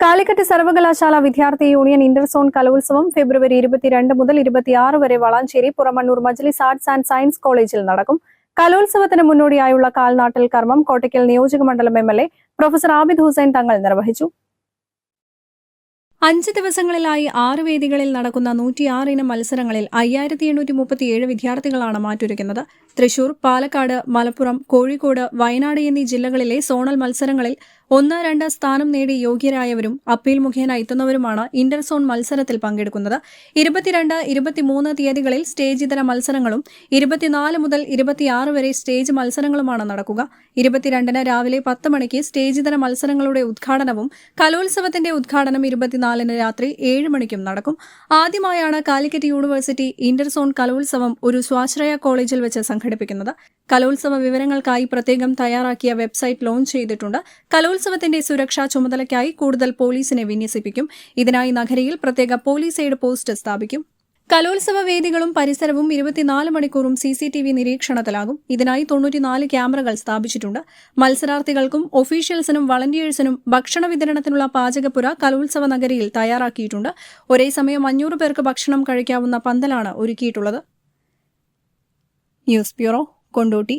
കാലിക്കറ്റ് സർവകലാശാല വിദ്യാർത്ഥി union interzone കലോത്സവം ഫെബ്രുവരി ഇരുപത്തിരണ്ട് മുതൽ ഇരുപത്തിയാറ് വരെ വളാഞ്ചേരി പുറമണ്ണൂർ മജ്ലിസ് ആർട്സ് ആൻഡ് സയൻസ് കോളേജിൽ നടക്കും. കലോത്സവത്തിന് മുന്നോടിയായുള്ള കാൽനാട്ടൽ കർമ്മം കോട്ടയ്ക്കൽ നിയോജക മണ്ഡലം M L A professor Abid Hussain Thangal നിർവഹിച്ചു. അഞ്ച് ദിവസങ്ങളിലായി ആറ് വേദികളിൽ നടക്കുന്ന നൂറ്റിയാറ് ഇനം മത്സരങ്ങളിൽ അയ്യായിരത്തി എണ്ണൂറ്റി മുപ്പത്തിയേഴ് വിദ്യാർത്ഥികളാണ് മാറ്റുരയ്ക്കുന്നത്. തൃശൂർ പാലക്കാട് മലപ്പുറം കോഴിക്കോട് വയനാട് എന്നീ ജില്ലകളിലെ സോണൽ മത്സരങ്ങളിൽ ഒന്ന് രണ്ട് സ്ഥാനം നേടി യോഗ്യരായവരും അപ്പീൽ മുഖേന എത്തുന്നവരുമാണ് ഇന്റർ സോൺ മത്സരത്തിൽ പങ്കെടുക്കുന്നത്. ഇരുപത്തിരണ്ട് ഇരുപത്തിമൂന്ന് തീയതികളിൽ സ്റ്റേജ് ഇതര മത്സരങ്ങളും ഇരുപത്തിനാല് മുതൽ ഇരുപത്തിയാറ് വരെ സ്റ്റേജ് മത്സരങ്ങളുമാണ് നടക്കുക. ഇരുപത്തിരണ്ടിന് രാവിലെ പത്ത് മണിക്ക് സ്റ്റേജ് ഇതര മത്സരങ്ങളുടെ ഉദ്ഘാടനവും കലോത്സവത്തിന്റെ ഉദ്ഘാടനം ഇരുപത്തിനാലിന് രാത്രി ഏഴ് മണിക്കും നടക്കും. ആദ്യമായാണ് കാലിക്കറ്റ് യൂണിവേഴ്സിറ്റി ഇന്റർസോൺ കലോത്സവം ഒരു സ്വാശ്രയ കോളേജിൽ വെച്ച് സംഘടിപ്പിക്കുന്നത്. കലോത്സവ വിവരങ്ങൾക്കായി പ്രത്യേകം തയ്യാറാക്കിയ വെബ്സൈറ്റ് ലോഞ്ച് ചെയ്തിട്ടുണ്ട്. കലോത്സവത്തിന്റെ സുരക്ഷാ ചുമതലയ്ക്കായി കൂടുതൽ പോലീസിനെ വിന്യസിപ്പിക്കും. ഇതിനായി നഗരിയിൽ പ്രത്യേക പോലീസ് എയ്ഡ് പോസ്റ്റ് സ്ഥാപിക്കും. കലോത്സവ വേദികളും പരിസരവും ഇരുപത്തിനാല് മണിക്കൂറും സി സി ടി വി നിരീക്ഷണത്തിലാകും. ഇതിനായി തൊണ്ണൂറ്റിനാല് ക്യാമറകൾ സ്ഥാപിച്ചിട്ടുണ്ട്. മത്സരാർത്ഥികൾക്കും ഒഫീഷ്യൽസിനും വളണ്ടിയേഴ്സിനും ഭക്ഷണ വിതരണത്തിനുള്ള പാചകപ്പുര കലോത്സവ നഗരിയിൽ തയ്യാറാക്കിയിട്ടുണ്ട്. ഒരേ സമയം അഞ്ഞൂറ് പേർക്ക് ഭക്ഷണം കഴിക്കാവുന്ന പന്തലാണ് ഒരുക്കിയിട്ടുള്ളത്. News bureau Kondotty.